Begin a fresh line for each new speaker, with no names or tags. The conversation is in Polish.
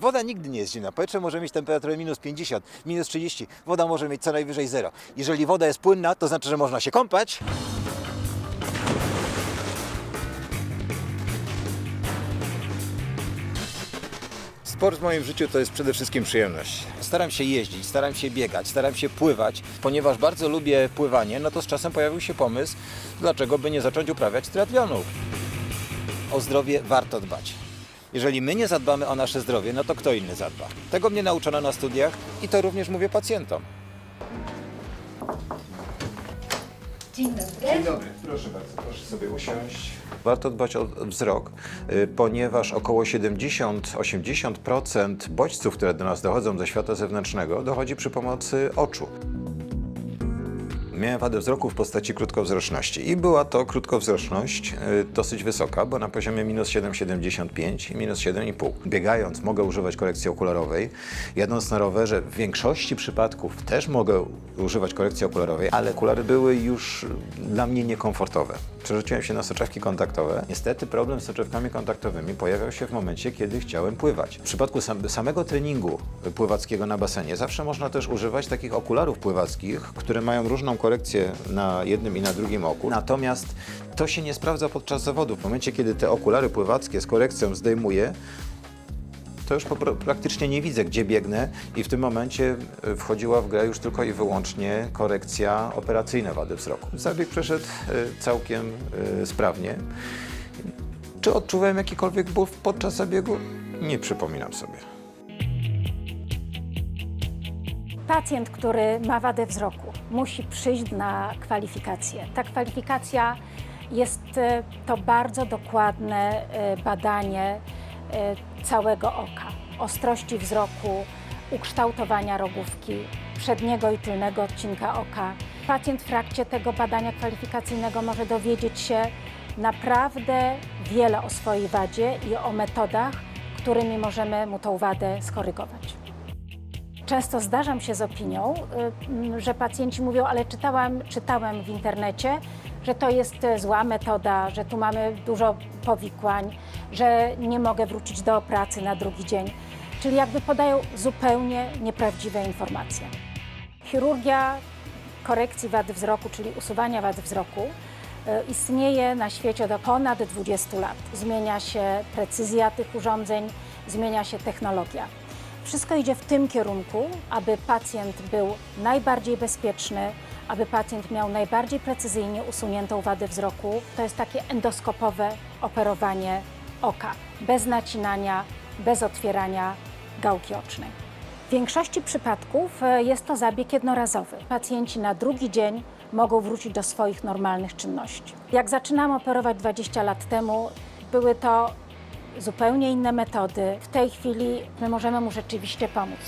Woda nigdy nie jest zimna. Powietrze może mieć temperaturę minus 50, minus 30. Woda może mieć co najwyżej 0. Jeżeli woda jest płynna, to znaczy, że można się kąpać. Sport w moim życiu to jest przede wszystkim przyjemność. Staram się jeździć, staram się biegać, staram się pływać. Ponieważ bardzo lubię pływanie, no to z czasem pojawił się pomysł, dlaczego by nie zacząć uprawiać triatlonów. O zdrowie warto dbać. Jeżeli my nie zadbamy o nasze zdrowie, no to kto inny zadba? Tego mnie nauczono na studiach i to również mówię pacjentom.
Dzień dobry.
Dzień dobry, proszę bardzo, proszę sobie usiąść. Warto dbać o wzrok, y, ponieważ około 70-80% bodźców, które do nas dochodzą ze świata zewnętrznego, dochodzi przy pomocy oczu. Miałem wadę wzroku w postaci krótkowzroczności i była to krótkowzroczność y, dosyć wysoka, bo na poziomie minus 7,75 i minus 7,5. Biegając mogę używać korekcji okularowej, jadąc na rowerze w większości przypadków też mogę używać korekcji okularowej, ale okulary były już dla mnie niekomfortowe. Przerzuciłem się na soczewki kontaktowe. Niestety problem z soczewkami kontaktowymi pojawiał się w momencie, kiedy chciałem pływać. W przypadku sam, samego treningu pływackiego na basenie zawsze można też używać takich okularów pływackich, które mają różną korekcję na jednym i na drugim oku. Natomiast to się nie sprawdza podczas zawodu. W momencie, kiedy te okulary pływackie z korekcją zdejmuję, to już praktycznie nie widzę, gdzie biegnę i w tym momencie e, wchodziła w grę już tylko i wyłącznie korekcja operacyjna wady wzroku. Zabieg przeszedł e, całkiem e, sprawnie. Czy odczuwałem jakikolwiek ból podczas zabiegu? Nie przypominam sobie.
Pacjent, który ma wadę wzroku, musi przyjść na kwalifikację. Ta kwalifikacja jest e, to bardzo dokładne e, badanie e, całego oka, ostrości wzroku, ukształtowania rogówki, przedniego i tylnego odcinka oka. Pacjent w trakcie tego badania kwalifikacyjnego może dowiedzieć się naprawdę wiele o swojej wadzie i o metodach, którymi możemy mu tą wadę skorygować. Często zdarzam się z opinią, y, że pacjenci mówią, ale czytałam, czytałem w internecie, że to jest y, zła metoda, że tu mamy dużo powikłań, że nie mogę wrócić do pracy na drugi dzień. Czyli jakby podają zupełnie nieprawdziwe informacje. Chirurgia korekcji wady wzroku, czyli usuwania wady wzroku, y, istnieje na świecie od ponad 20 lat. Zmienia się precyzja tych urządzeń, zmienia się technologia. Wszystko idzie w tym kierunku, aby pacjent był najbardziej bezpieczny, aby pacjent miał najbardziej precyzyjnie usuniętą wadę wzroku. To jest takie endoskopowe operowanie oka, bez nacinania, bez otwierania gałki ocznej. W większości przypadków e, jest to zabieg jednorazowy. Pacjenci na drugi dzień mogą wrócić do swoich normalnych czynności. Jak zaczynałam operować 20 lat temu, były to zupełnie inne metody. W tej chwili my możemy mu rzeczywiście pomóc.